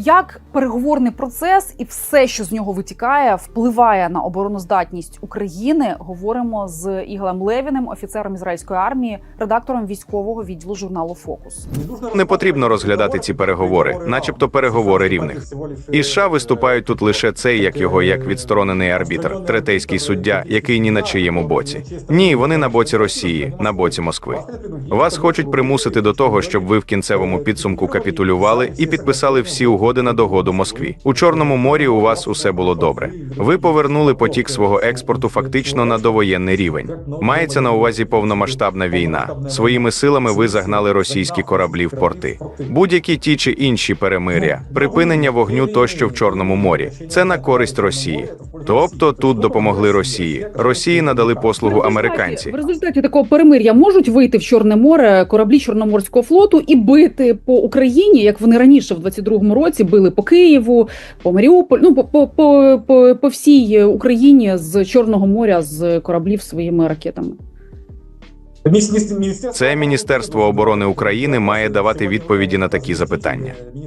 Як переговорний процес і все, що з нього витікає, впливає на обороноздатність України? Говоримо з Іглем Левіним, офіцером ізраїльської армії, редактором військового відділу журналу Фокус. Не потрібно розглядати ці переговори, начебто переговори рівних. І США виступають тут лише цей, як його як відсторонений арбітр, третейський суддя, який ні на чиєму боці. Ні, вони на боці Росії, на боці Москви. Вас хочуть примусити до того, щоб ви в кінцевому підсумку капітулювали і підписали всі угоди на догоду Москві. У Чорному морі у вас усе було добре. Ви повернули потік свого експорту фактично на довоєнний рівень. Мається на увазі повномасштабна війна. Своїми силами ви загнали російські кораблі в порти. Будь-які ті чи інші перемиря, припинення вогню тощо в Чорному морі. Це на користь Росії. Тобто тут допомогли Росії. Росії надали послугу американці. В результаті такого перемир'я можуть вийти в Чорне море кораблі Чорноморського флоту і бити по Україні, як вони раніше в 22-му році били по Києву, по Маріуполь, ну по, по, по, по, по всій Україні з Чорного моря з кораблів своїми ракетами. Це Міністерство оборони України має давати відповіді на такі запитання.